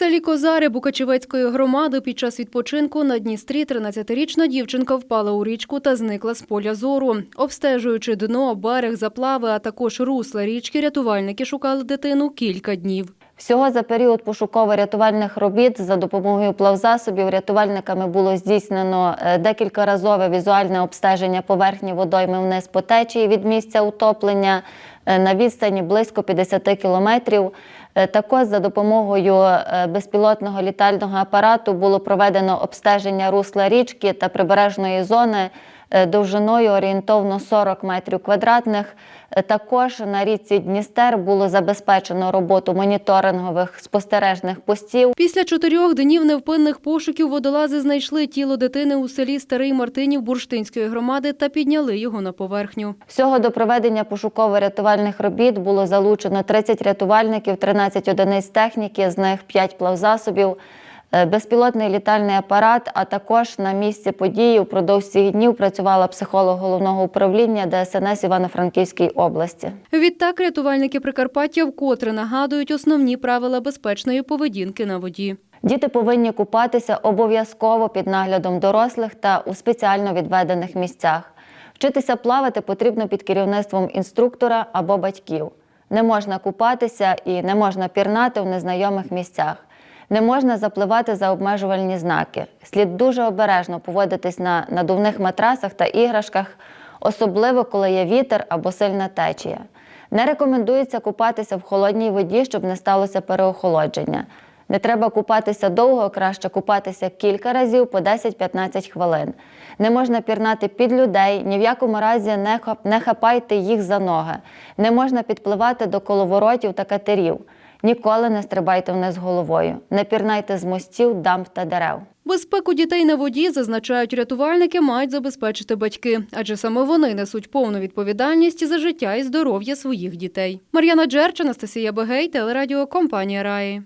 селі Козари Букачевецької громади під час відпочинку на Дністрі 13-річна дівчинка впала у річку та зникла з поля зору. Обстежуючи дно, берег, заплави, а також русла річки, рятувальники шукали дитину кілька днів. Всього за період пошуково-рятувальних робіт за допомогою плавзасобів рятувальниками було здійснено е, декількаразове візуальне обстеження поверхні водойми вниз по течії від місця утоплення на відстані близько 50 кілометрів. Е, Також за допомогою е, безпілотного літального апарату було проведено обстеження русла річки та прибережної зони е, довжиною орієнтовно 40 метрів квадратних. Е, Також на річці Дністер було забезпечено роботу моніторингових спостережних постів. Після чотирьох днів невпинних пошуків водолази знайшли тіло дитини у селі Старий Мартинів Бурштинської громади та підняли його на поверхню. Всього до проведення пошуково-рятувальних робіт було залучено 30 рятувальників, 13 одиниць техніки, з них 5 плавзасобів, е, безпілотний літальний апарат, а також на місці події впродовж цих днів працювала психолог головного управління ДСНС Івано-Франківській області. Відтак рятувальники Прикарпаття вкотре нагадують основні правила безпечної поведінки на воді. Діти повинні купатися обов'язково під наглядом дорослих та у спеціально відведених місцях. Вчитися плавати потрібно під керівництвом інструктора або батьків. Не можна купатися і не можна пірнати в незнайомих місцях. Не можна запливати за обмежувальні знаки. Слід дуже обережно поводитись на надувних матрасах та іграшках, особливо коли є вітер або сильна течія. Не рекомендується купатися в холодній воді, щоб не сталося переохолодження. Не треба купатися довго, краще купатися кілька разів по 10-15 хвилин. Не можна пірнати під людей, ні в якому разі не, хап- хапайте їх за ноги. Не можна підпливати до коловоротів та катерів. Ніколи не стрибайте вниз головою. Не пірнайте з мостів, дамб та дерев. Безпеку дітей на воді, зазначають рятувальники, мають забезпечити батьки, адже саме вони несуть повну відповідальність за життя і здоров'я своїх дітей. Мар'яна Джерч, Анастасія Бегей, телерадіо компанія Раї.